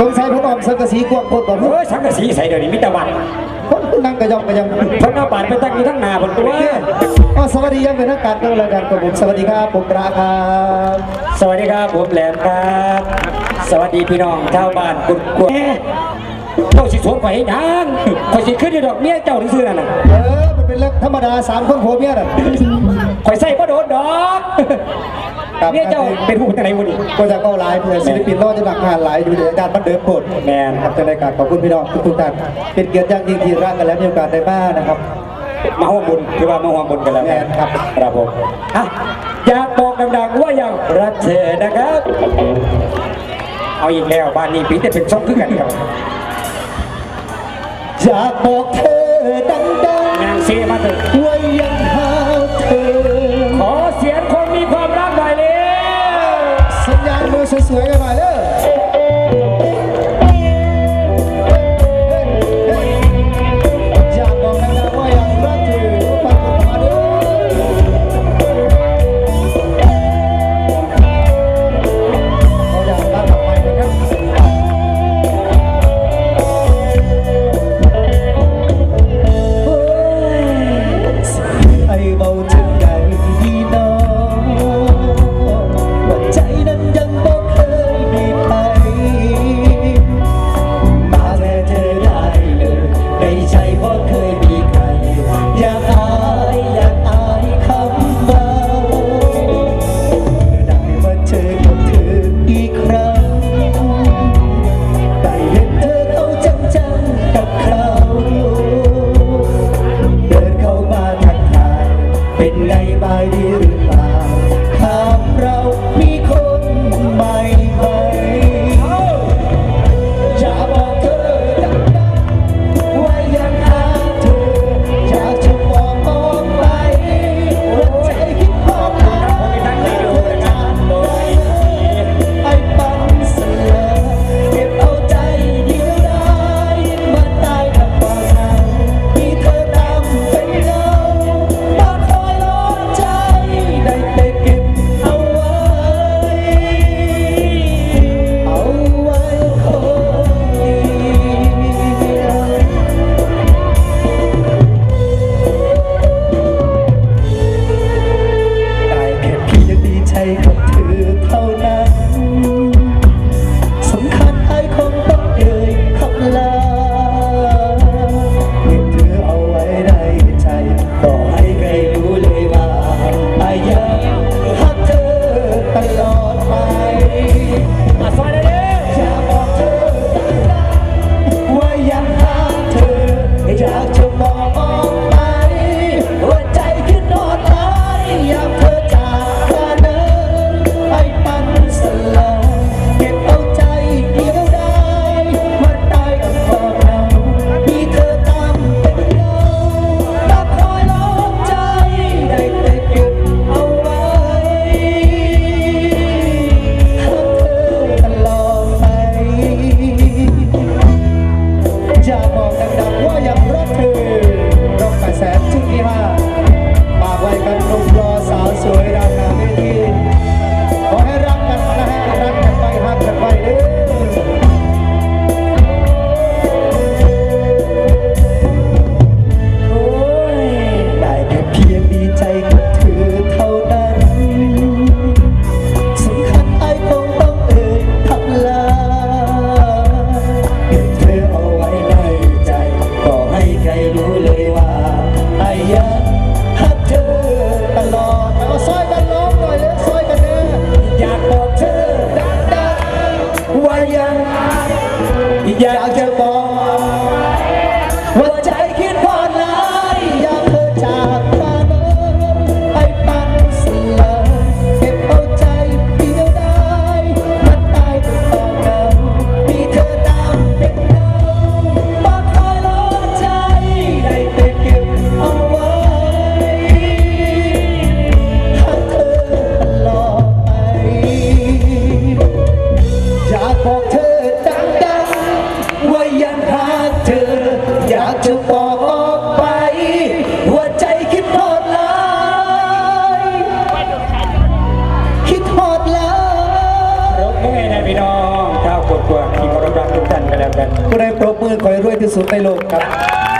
สงสัยพนอมสังกะสีกวางคนบ่เฮ้ยสังกะสีใส่เดี๋ยวนี้มิตรวันคนนั่งกระยองกระยังคนเอาบาดไปตั้งอยู่ทั้งหนาบนตัวก็สวัสดียังเป็นนักการเมืองระดับกระผมสวัสดีครับผมราครับสวัสดีครับผมแหลมครับ สวัสดีพี่น้องชาวบ้านกุดกวเจ้าสิสวมข่อยให้ดังข่อยสิขึ้นอยู่ดอกเมียเจ้าที่ซื้อนั่นน่ะเออมันเป็นเรื่องธรรมดาสามคนโผล่เมียน่ะข่อยใส่บ่โดนดอก ครับเจ้าเป็นผู้จัดในวันนี้ก็จะก็ไลายเพื่อศิลปินโลกจะหนักงานหลายอยู่ในอาจารย์บัตเดิมปดแมนครับจะได้กราบขอบคุณพี่น้องทุกท่านเป็นเกียรติอย่างยิ่งที่รักกันแล้วมีโอกาสได้มานะครับมาห่วงบุญคือว่ามาห่วงบุญกันแล้วแมนครับครับผมอะอยากบอกดังๆว่าอย่างรักเธอนะครับ เอาอีกแล้วบ้านนี้ปีแต่เป็นช่องขึ้นกันครับอยากบอกเธอดังๆนางเสียมาเถอะ Vocês dança swing, valeu! Yeah, I'll get a ball. ที่สุดในโลกครับ